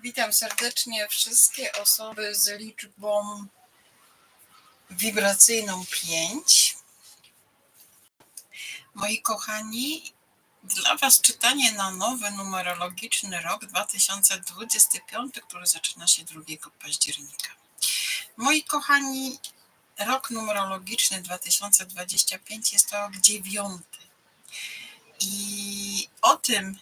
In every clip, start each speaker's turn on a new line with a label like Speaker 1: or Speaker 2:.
Speaker 1: Witam serdecznie wszystkie osoby z liczbą wibracyjną 5. Moi kochani, dla Was czytanie na nowy numerologiczny rok 2025, który zaczyna się 2 października. Moi kochani, rok numerologiczny 2025 jest to rok dziewiąty. I o tym,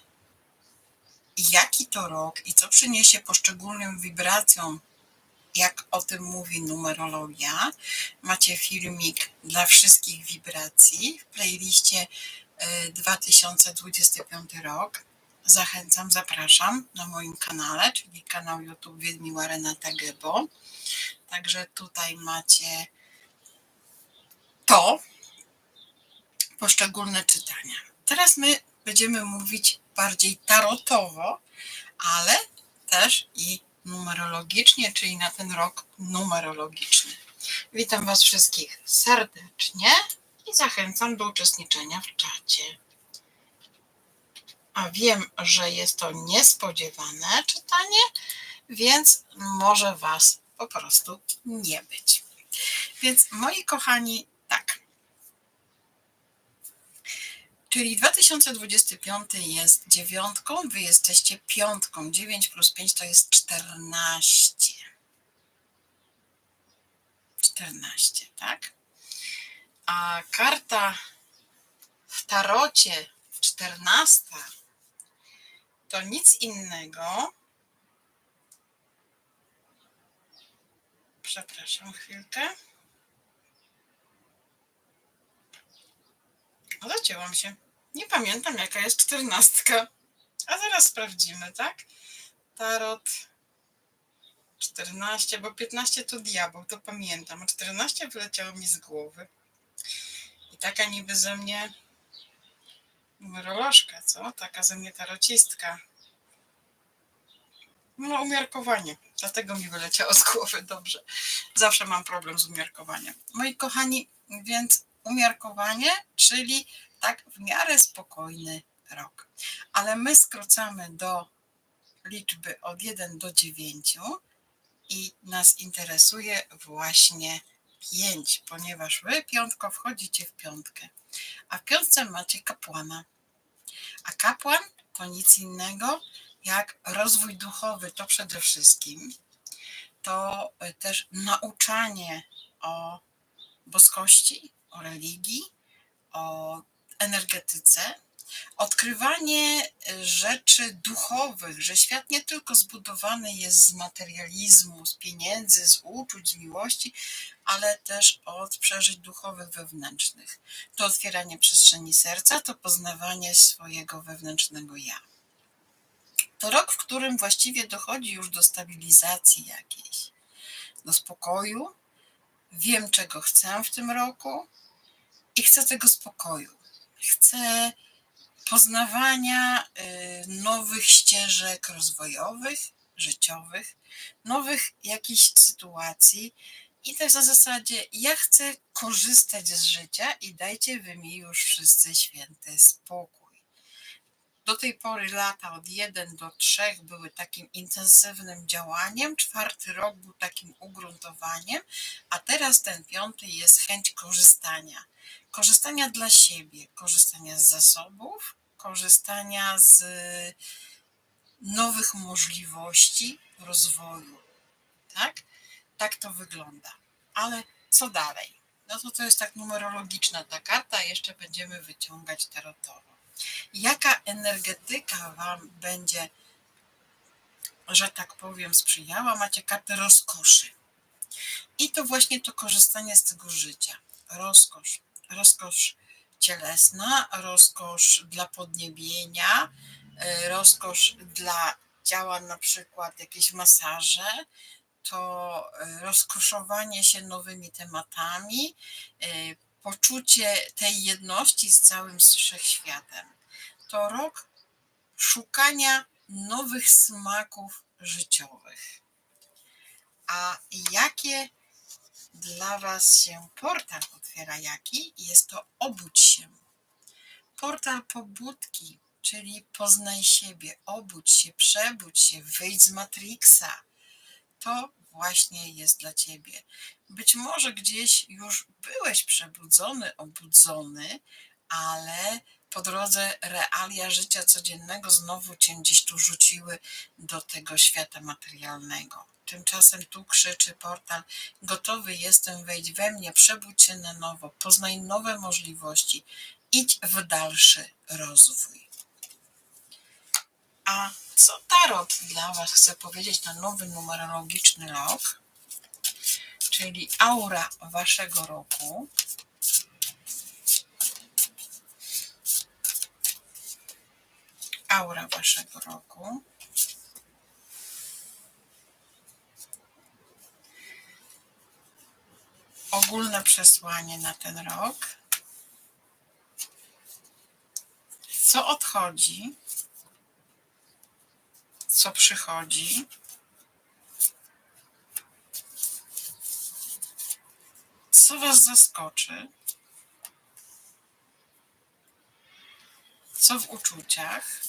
Speaker 1: jaki to rok i co przyniesie poszczególnym wibracjom, jak o tym mówi numerologia. Macie filmik dla wszystkich wibracji w playliście y, 2025 rok. Zachęcam, zapraszam na moim kanale, czyli kanał YouTube Wiedmiła Renata Gebo. Także tutaj macie to, poszczególne czytania. Teraz my będziemy mówić bardziej tarotowo, ale też i numerologicznie, czyli na ten rok numerologiczny. Witam Was wszystkich serdecznie i zachęcam do uczestniczenia w czacie. A wiem, że jest to niespodziewane czytanie, więc może Was po prostu nie być. Więc moi kochani, tak. Czyli 2025 jest dziewiątką, wy jesteście piątką. 9 plus 5 to jest 14. 14, tak? A karta w tarocie 14 to nic innego. Przepraszam chwilkę. Zacięłam się. Nie pamiętam, jaka jest czternastka. A zaraz sprawdzimy, tak? Tarot 14, bo 15 to diabeł, to pamiętam. A 14 wyleciało mi z głowy. I taka niby ze mnie numerolożka, co? Taka ze mnie tarocistka. No, umiarkowanie. Dlatego mi wyleciało z głowy. Dobrze. Zawsze mam problem z umiarkowaniem. Moi kochani, więc umiarkowanie, czyli tak w miarę spokojny rok. Ale my skrócamy do liczby od 1 do 9 i nas interesuje właśnie 5, ponieważ wy piątko wchodzicie w piątkę, a w piątce macie kapłana. A kapłan to nic innego jak rozwój duchowy, to przede wszystkim to też nauczanie o boskości, o religii, o energetyce, odkrywanie rzeczy duchowych, że świat nie tylko zbudowany jest z materializmu, z pieniędzy, z uczuć, z miłości, ale też od przeżyć duchowych wewnętrznych. To otwieranie przestrzeni serca, to poznawanie swojego wewnętrznego ja. To rok, w którym właściwie dochodzi już do stabilizacji jakiejś, do spokoju. Wiem, czego chcę w tym roku i chcę tego spokoju. Chcę poznawania y, nowych ścieżek rozwojowych, życiowych, nowych jakichś sytuacji. I też na zasadzie, ja chcę korzystać z życia i dajcie wy mi już wszyscy święty spokój. Do tej pory lata od 1 do 3 były takim intensywnym działaniem, czwarty rok był takim ugruntowaniem, a teraz ten piąty jest chęć korzystania. Korzystania dla siebie, korzystania z zasobów, korzystania z nowych możliwości rozwoju. Tak? Tak to wygląda. Ale co dalej? No to to jest tak numerologiczna ta karta, jeszcze będziemy wyciągać tarotowo. Jaka energetyka Wam będzie, że tak powiem, sprzyjała? Macie kartę rozkoszy. I to właśnie to korzystanie z tego życia. Rozkosz. Rozkosz cielesna, rozkosz dla podniebienia, y, rozkosz dla ciała, na przykład jakieś masaże, to y, rozkoszowanie się nowymi tematami, y, poczucie tej jedności z całym wszechświatem. To rok szukania nowych smaków życiowych. A jakie dla Was się portal otwiera? Jaki? Jest to obudź się. Portal pobudki, czyli poznaj siebie, obudź się, przebudź się, wyjdź z Matrixa. To właśnie jest dla ciebie. Być może gdzieś już byłeś przebudzony, obudzony, ale po drodze realia życia codziennego znowu cię gdzieś tu rzuciły do tego świata materialnego. Tymczasem tu krzyczy portal: Gotowy jestem, wejdź we mnie, przebudź się na nowo, poznaj nowe możliwości, idź w dalszy rozwój. A co Tarot dla Was chce powiedzieć na nowy numerologiczny rok, czyli aura Waszego roku? Aura Waszego roku. Ogólne przesłanie na ten rok. Co odchodzi? co przychodzi. Co Was zaskoczy? Co w uczuciach?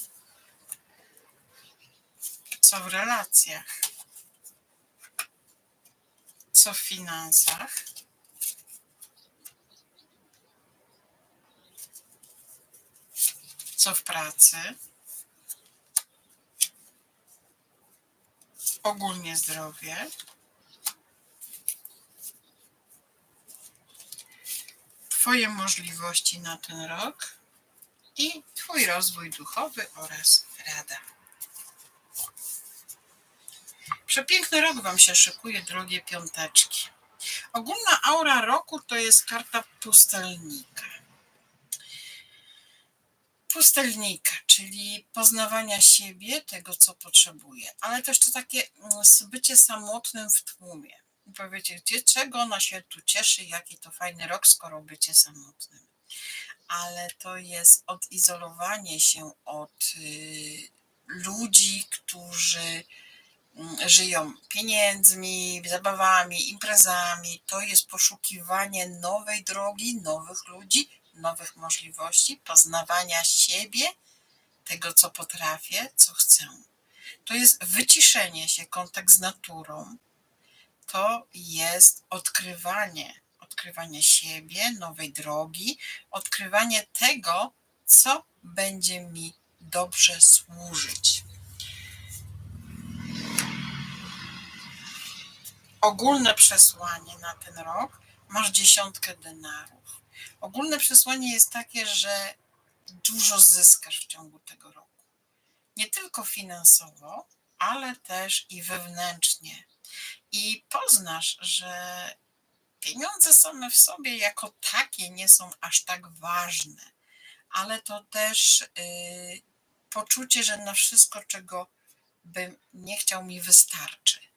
Speaker 1: Co w relacjach? Co w finansach? Co w pracy? ogólnie zdrowie. Twoje możliwości na ten rok i Twój rozwój duchowy oraz rada. Przepiękny rok Wam się szykuje, drogie piąteczki. Ogólna aura roku to jest karta pustelnika pustelnika, czyli poznawania siebie, tego co potrzebuje, ale też to takie mm, bycie samotnym w tłumie. I powiecie, gdzie, czego ona się tu cieszy, jaki to fajny rok, skoro bycie samotnym. Ale to jest odizolowanie się od y, ludzi, którzy żyją pieniędzmi, zabawami, imprezami. To jest poszukiwanie nowej drogi, nowych ludzi, nowych możliwości, poznawania siebie, tego, co potrafię, co chcę. To jest wyciszenie się, kontakt z naturą. To jest odkrywanie, odkrywanie siebie, nowej drogi, odkrywanie tego, co będzie mi dobrze służyć. Ogólne przesłanie na ten rok masz dziesiątkę denarów Ogólne przesłanie jest takie, że dużo zyskasz w ciągu tego roku. Nie tylko finansowo, ale też i wewnętrznie. I poznasz, że pieniądze same w sobie jako takie nie są aż tak ważne, ale to też yy, poczucie, że na wszystko, czego bym nie chciał, mi wystarczy.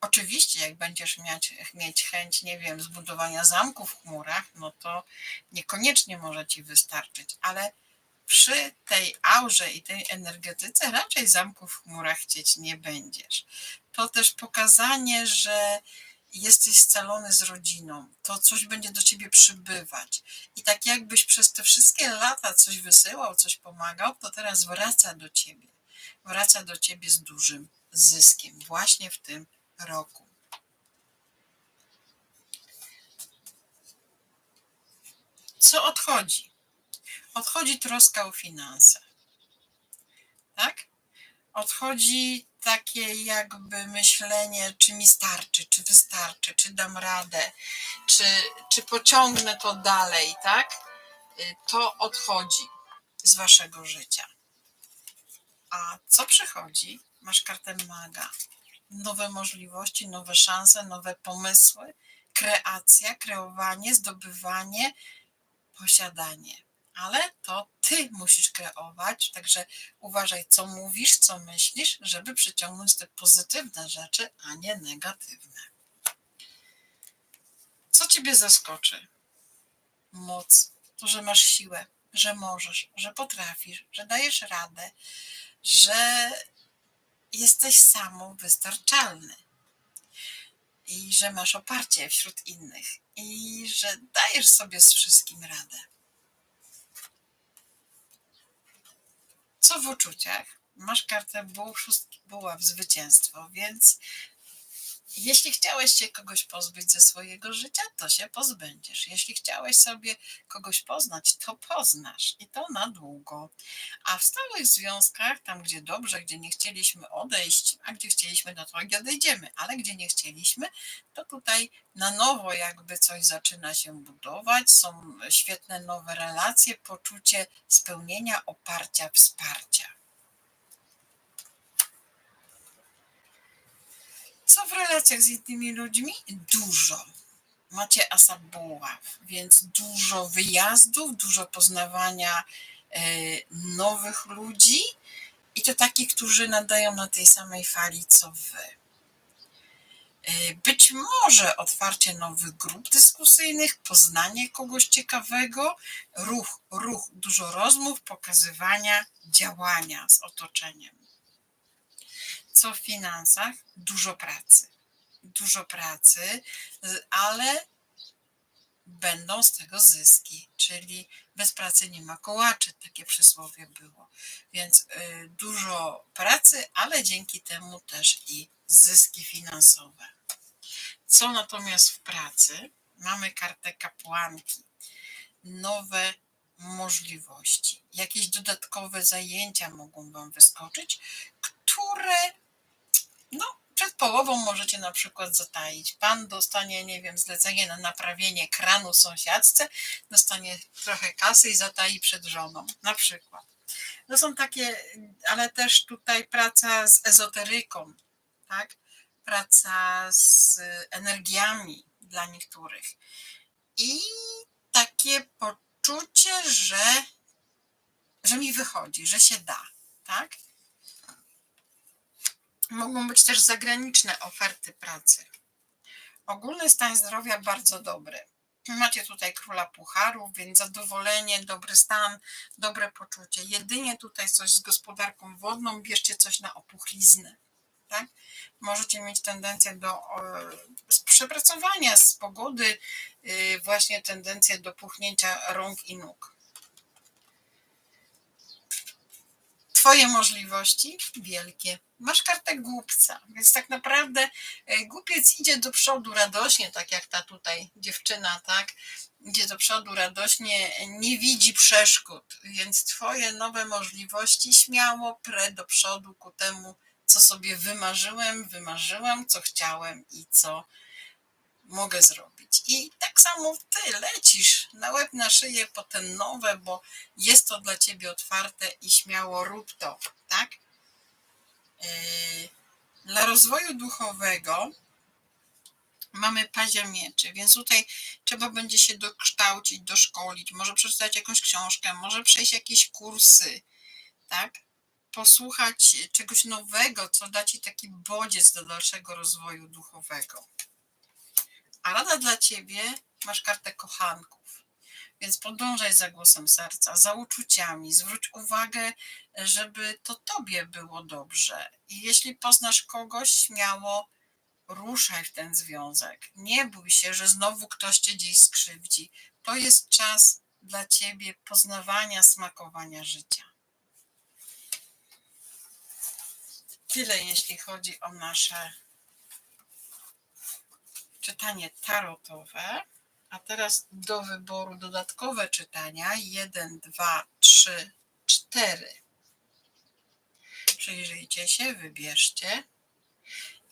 Speaker 1: Oczywiście, jak będziesz mieć, mieć chęć, nie wiem, zbudowania zamku w chmurach, no to niekoniecznie może ci wystarczyć, ale przy tej aurze i tej energetyce raczej zamku w chmurach chcieć nie będziesz. To też pokazanie, że jesteś scalony z rodziną, to coś będzie do ciebie przybywać. I tak jakbyś przez te wszystkie lata coś wysyłał, coś pomagał, to teraz wraca do ciebie. Wraca do ciebie z dużym zyskiem, właśnie w tym roku. Co odchodzi? Odchodzi troska o finanse. Tak? Odchodzi takie jakby myślenie, czy mi starczy, czy wystarczy, czy dam radę, czy, czy pociągnę to dalej, tak? Y, to odchodzi z waszego życia. A co przychodzi? Masz kartę maga nowe możliwości, nowe szanse, nowe pomysły, kreacja, kreowanie, zdobywanie, posiadanie. Ale to ty musisz kreować, także uważaj, co mówisz, co myślisz, żeby przyciągnąć te pozytywne rzeczy, a nie negatywne. Co ciebie zaskoczy? Moc, to, że masz siłę, że możesz, że potrafisz, że dajesz radę, że jesteś samowystarczalny i że masz oparcie wśród innych i że dajesz sobie z wszystkim radę. Co w uczuciach? Masz kartę buł, szóstki buław, zwycięstwo, więc jeśli chciałeś się kogoś pozbyć ze swojego życia, to się pozbędziesz. Jeśli chciałeś sobie kogoś poznać, to poznasz i to na długo. A w stałych związkach, tam gdzie dobrze, gdzie nie chcieliśmy odejść, a gdzie chcieliśmy, no to nie odejdziemy, ale gdzie nie chcieliśmy, to tutaj na nowo jakby coś zaczyna się budować. Są świetne nowe relacje, poczucie spełnienia, oparcia, wsparcia. Co w relacjach z innymi ludźmi? Dużo. Macie asa buław, więc dużo wyjazdów, dużo poznawania e, nowych ludzi i to takich, którzy nadają na tej samej fali co wy. E, być może otwarcie nowych grup dyskusyjnych, poznanie kogoś ciekawego, ruch, ruch, dużo rozmów, pokazywania, działania z otoczeniem co w finansach? Dużo pracy. Dużo pracy, ale będą z tego zyski, czyli bez pracy nie ma kołaczy, takie przysłowie było. Więc y, dużo pracy, ale dzięki temu też i zyski finansowe. Co natomiast w pracy? Mamy kartę kapłanki. Nowe możliwości. Jakieś dodatkowe zajęcia mogą Wam wyskoczyć, które no, przed połową możecie na przykład zataić. Pan dostanie, nie wiem, zlecenie na naprawienie kranu sąsiadce, dostanie trochę kasy i zatai przed żoną, na przykład. To są takie, ale też tutaj praca z ezoteryką, tak? Praca z energiami dla niektórych. I takie poczucie, że, że mi wychodzi, że się da, tak? Mogą być też zagraniczne oferty pracy. Ogólny stan zdrowia bardzo dobry. Macie tutaj króla pucharów, więc zadowolenie, dobry stan, dobre poczucie. Jedynie tutaj coś z gospodarką wodną, bierzcie coś na opuchliznę. Tak? Możecie mieć tendencję do z przepracowania z pogody, yy, właśnie tendencję do puchnięcia rąk i nóg. Twoje możliwości wielkie. Masz kartę głupca, więc tak naprawdę e, głupiec idzie do przodu radośnie, tak jak ta tutaj dziewczyna, tak? Idzie do przodu radośnie, nie widzi przeszkód, więc Twoje nowe możliwości śmiało pre do przodu ku temu, co sobie wymarzyłem, wymarzyłam, co chciałem i co mogę zrobić. I tak samo ty lecisz na łeb, na szyję po te nowe, bo jest to dla ciebie otwarte i śmiało rób to, tak? Yy, dla rozwoju duchowego mamy pazia mieczy, więc tutaj trzeba będzie się dokształcić, doszkolić, może przeczytać jakąś książkę, może przejść jakieś kursy, tak? Posłuchać czegoś nowego, co da ci taki bodziec do dalszego rozwoju duchowego. A rada dla ciebie, masz kartę kochanków. Więc podążaj za głosem serca, za uczuciami, zwróć uwagę, żeby to tobie było dobrze. I jeśli poznasz kogoś, śmiało ruszaj w ten związek. Nie bój się, że znowu ktoś cię gdzieś skrzywdzi. To jest czas dla ciebie poznawania, smakowania życia. Tyle jeśli chodzi o nasze czytanie tarotowe. A teraz do wyboru dodatkowe czytania. 1, 2, 3, 4. Przyjrzyjcie się, wybierzcie.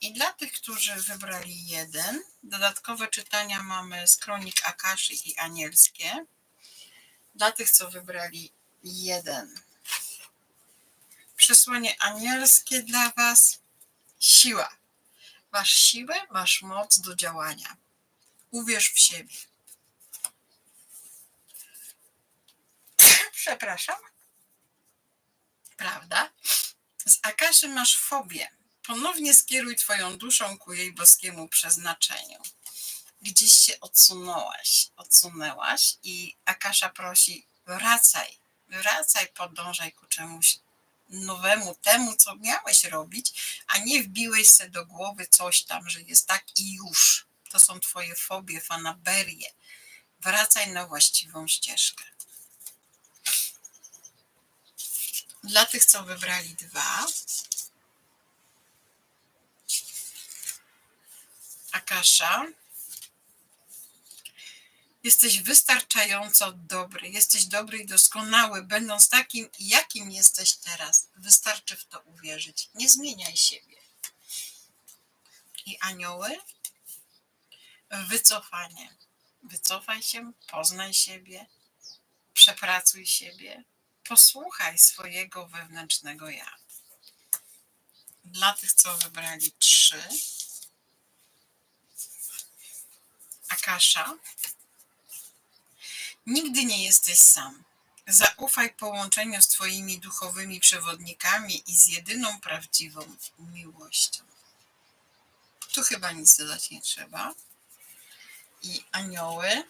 Speaker 1: I dla tych, którzy wybrali jeden, dodatkowe czytania mamy z kronik Akaszy i Anielskie. Dla tych, co wybrali jeden. Przesłanie anielskie dla Was. Siła. Masz siłę, masz moc do działania. Uwierz w siebie. Przepraszam. Prawda? Z Akaszy masz fobię. Ponownie skieruj Twoją duszą ku jej boskiemu przeznaczeniu. Gdzieś się odsunąłaś, odsunęłaś i Akasza prosi, wracaj, wracaj, podążaj ku czemuś nowemu, temu, co miałeś robić, a nie wbiłeś sobie do głowy coś tam, że jest tak i już. To są Twoje fobie, fanaberie. Wracaj na właściwą ścieżkę. Dla tych, co wybrali dwa. Akasza. Jesteś wystarczająco dobry, jesteś dobry i doskonały, będąc takim, jakim jesteś teraz. Wystarczy w to uwierzyć. Nie zmieniaj siebie. I anioły? Wycofanie. Wycofaj się, poznaj siebie, przepracuj siebie, posłuchaj swojego wewnętrznego ja. Dla tych, co wybrali trzy, Akasza, nigdy nie jesteś sam. Zaufaj połączeniu z Twoimi duchowymi przewodnikami i z jedyną prawdziwą miłością. Tu chyba nic dodać nie trzeba. I anioły.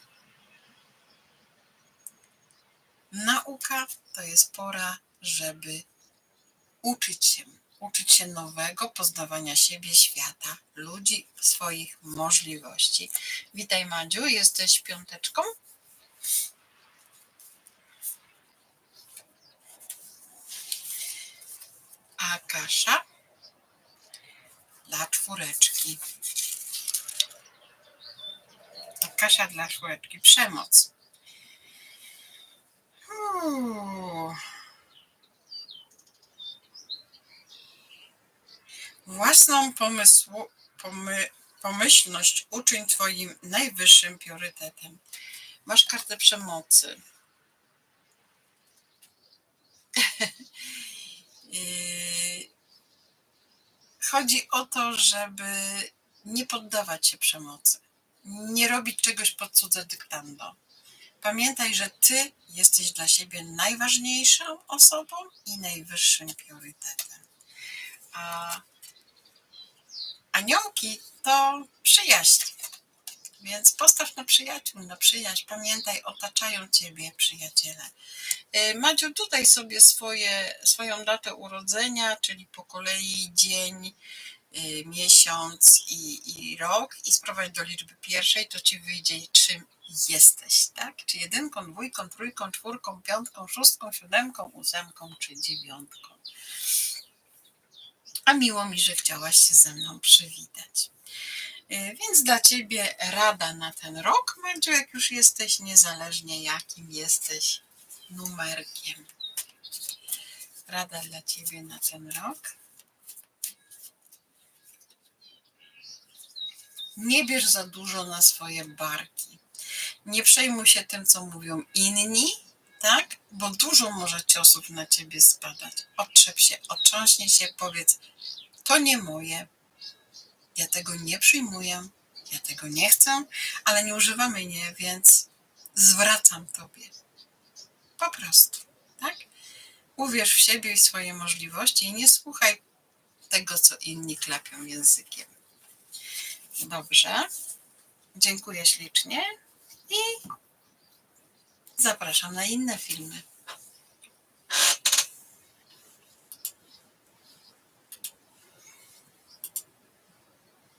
Speaker 1: Nauka to jest pora, żeby uczyć się, uczyć się nowego poznawania siebie, świata, ludzi, swoich możliwości. Witaj Madziu, jesteś piąteczką? Akasza dla czwóreczki. Akasza dla czwóreczki. Przemoc. Własną pomysłu, pomy, pomyślność uczyń Twoim najwyższym priorytetem. Masz kartę przemocy. I Chodzi o to, żeby nie poddawać się przemocy, nie robić czegoś pod cudze dyktando. Pamiętaj, że Ty jesteś dla siebie najważniejszą osobą i najwyższym priorytetem. A aniołki to przyjaźń. Więc postaw na przyjaciół, na przyjaźń. Pamiętaj, otaczają Ciebie przyjaciele. Y, Madziu, tutaj sobie swoje, swoją datę urodzenia, czyli po kolei dzień, y, miesiąc i, i rok i sprowadź do liczby pierwszej, to Ci wyjdzie czym jesteś, tak? Czy jedynką, dwójką, trójką, czwórką, piątką, szóstką, siódemką, ósemką czy dziewiątką. A miło mi, że chciałaś się ze mną przywitać. Y, Więc dla Ciebie rada na ten rok, Madziu, jak już jesteś, niezależnie jakim jesteś numerkiem. Rada dla Ciebie na ten rok. Nie bierz za dużo na swoje barki. Nie przejmuj się tym, co mówią inni, tak? Bo dużo może ciosów na Ciebie spadać. Otrzep się, otrząśnij się, powiedz, to nie moje, ja tego nie przyjmuję, ja tego nie chcę, ale nie używamy nie, więc zwracam Tobie. Po prostu, tak? Uwierz w siebie i swoje możliwości i nie słuchaj tego, co inni klepią językiem. Dobrze. Dziękuję ślicznie i zapraszam na inne filmy.